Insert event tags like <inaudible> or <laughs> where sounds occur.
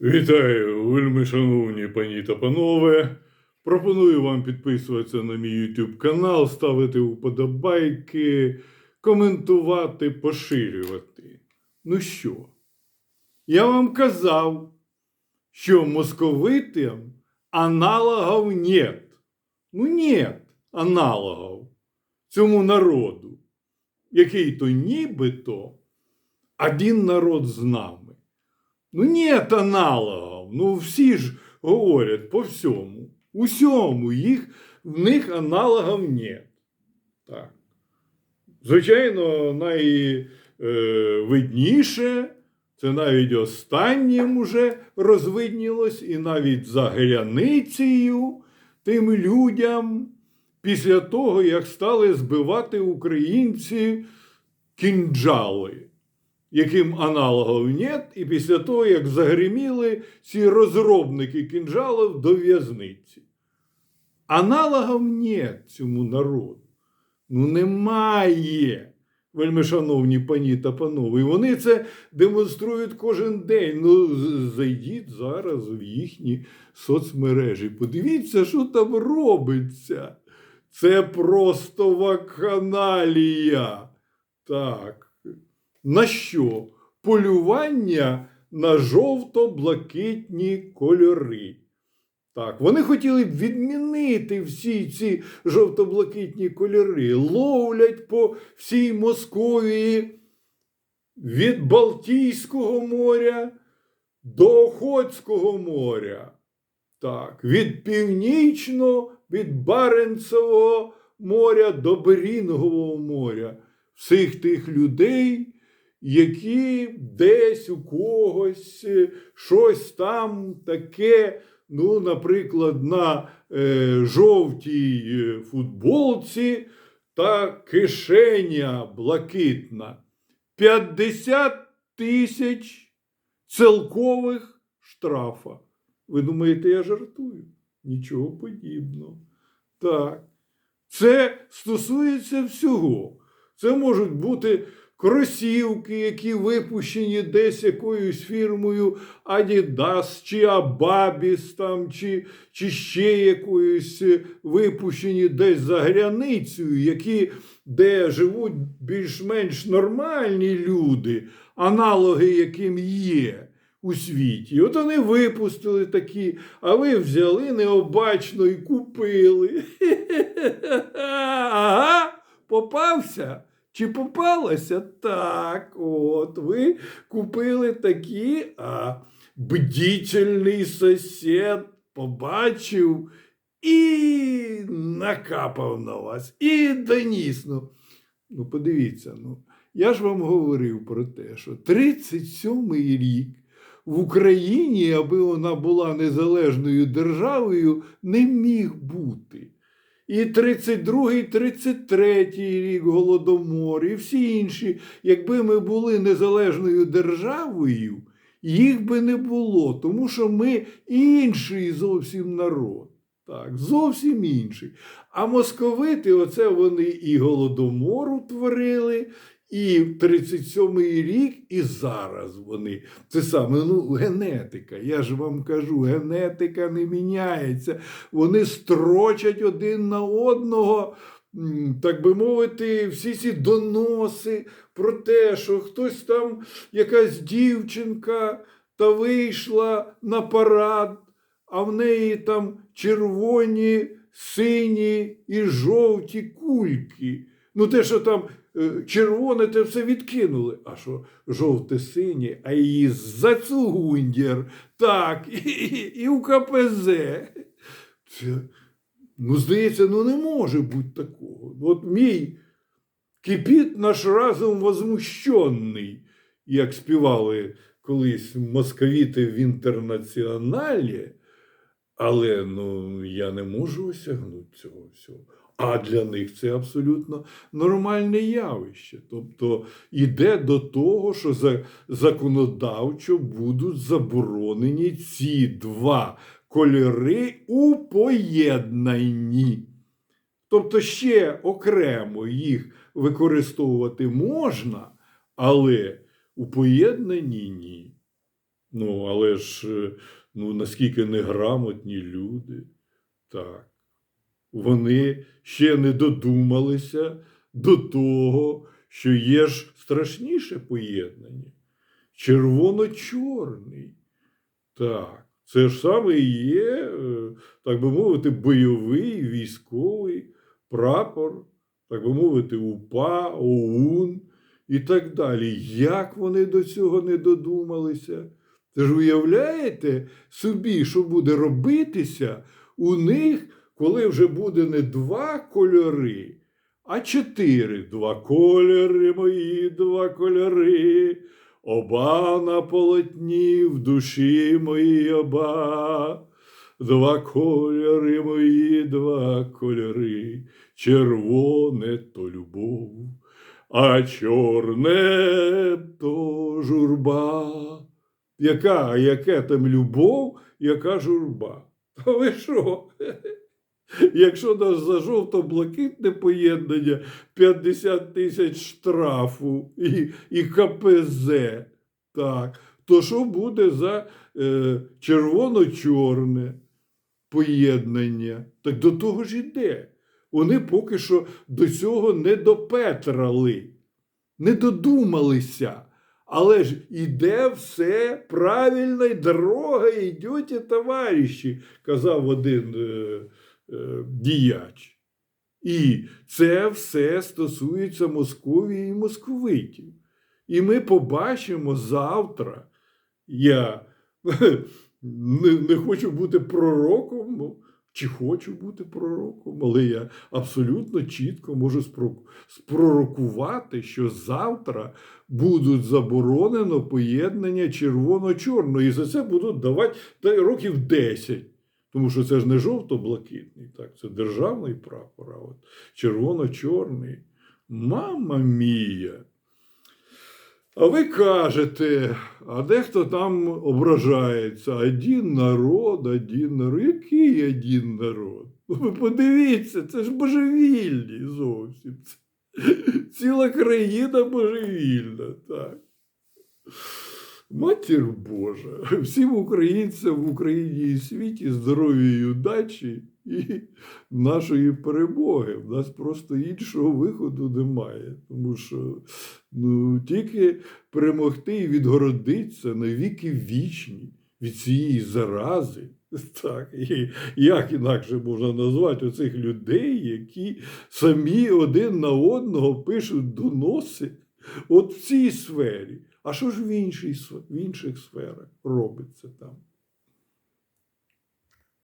Вітаю, вельми шановні пані та панове. Пропоную вам підписуватися на мій YouTube канал, ставити вподобайки, коментувати, поширювати. Ну що? Я вам казав, що московитам аналогов нет. Ну, нет аналогов цьому народу, який то нібито один народ з нами. Ну, нет аналогов. Ну, всі ж говорять по всьому. Усьому їх, в них аналогів нет. Так. Звичайно, найвидніше, це навіть останнім уже розвиднілось, і навіть за границею тим людям, після того, як стали збивати українці кінджали яким аналогів нет, і після того, як загриміли ці розробники кінжалів до в'язниці. Аналогів нет цьому народу. Ну, немає. Вельми шановні пані та панове, і вони це демонструють кожен день. Ну, зайдіть зараз в їхні соцмережі. Подивіться, що там робиться. Це просто вакханалія. Так. На що? Полювання на жовто-блакитні кольори. Так, вони хотіли б відмінити всі ці жовто-блакитні кольори. Ловлять по всій Московії від Балтійського моря до Охотського моря. Так, від північного, від Баренцевого моря до Берінгового моря. Всіх тих людей, які десь у когось е, щось там таке, ну, наприклад, на е, жовтій е, футболці та кишеня блакитна. 50 тисяч цілкових штрафа. Ви думаєте, я жартую? Нічого подібного. Так. Це стосується всього. Це можуть бути кросівки, які випущені десь якоюсь фірмою Adidas чи Ababis, там, чи, чи ще якоюсь е, випущені десь за границею, які, де живуть більш-менш нормальні люди, аналоги яким є. У світі. От вони випустили такі, а ви взяли необачно і купили. <laughs> Ага, попався. Чи попалася? Так, от ви купили такі, а бдительний сусід побачив і накапав на вас, і доніс. Ну, ну подивіться, ну, я ж вам говорив про те, що 37-й рік в Україні, аби вона була незалежною державою, не міг бути. І 32-й, 33-й рік Голодомор, і всі інші, якби ми були незалежною державою, їх би не було, тому що ми інший зовсім народ. Так, зовсім інший. А московити, оце вони і Голодомор утворили, і 37-й рік, і зараз вони. Це саме ну, генетика. Я ж вам кажу, генетика не міняється. Вони строчать один на одного, так би мовити, всі ці доноси про те, що хтось там, якась дівчинка, та вийшла на парад, а в неї там червоні, сині і жовті кульки. Ну, те, що там е, червоне, те все відкинули. А що жовте-синє, а її зацугундір. Так, і, і, і в КПЗ. Це, ну, здається, ну не може бути такого. От мій кипіт наш разом возмущений, як співали колись московіти в інтернаціоналі. Але ну, я не можу осягнути цього всього. А для них це абсолютно нормальне явище. Тобто йде до того, що законодавчо будуть заборонені ці два кольори у поєднанні. Тобто ще окремо їх використовувати можна, але у поєднанні ні. Ну, але ж е, ну, наскільки неграмотні люди, так. Вони ще не додумалися до того, що є ж страшніше поєднання. Червоно-чорний. Так, це ж саме і є, е, так би мовити, бойовий військовий прапор, так би мовити, УПА, ОУН і так далі. Як вони до цього не додумалися? Ти ж уявляєте собі, що буде робитися у них, коли вже буде не два кольори, а чотири. Два кольори мої, два кольори. Оба на полотні в душі мої оба. Два кольори мої, два кольори. Червоне то любов, а чорне то журба. Яка, яке там любов, яка журба? Та <laughs> ви що? Якщо нас за жовто-блакитне поєднання 50 тисяч штрафу і, і КПЗ, так, то що буде за е, червоно-чорне поєднання? Так до того ж іде. Вони поки що до цього не допетрали, не додумалися. Але ж іде все правильно, і дорога йдете, товариші, казав один е, діяч. І це все стосується Московії і московитів. І ми побачимо завтра. Я <laughs> не, не хочу бути пророком, чи хочу бути пророком, але я абсолютно чітко можу спророкувати, що завтра будуть заборонено поєднання червоно-чорного. І за це будуть давати років 10. Тому що це ж не жовто-блакитний, так, це державний прапор, а от червоно-чорний. Мама мія. А ви кажете, а дехто там ображається, один народ, один народ. Який один народ? Ну, ви подивіться, це ж божевільні зовсім. Ціла країна божевільна, так. Матір Божа, <laughs> всім українцям в Україні і світі здоров'я і удачі і нашої перемоги. У нас просто іншого виходу немає. Тому що ну, тільки перемогти і відгородитися на віки вічні від цієї зарази. <laughs> Так, і як інакше можна назвати оцих людей, які самі один на одного пишуть доноси от в цій сфері. А що ж в, іншій, в інших сферах робиться там?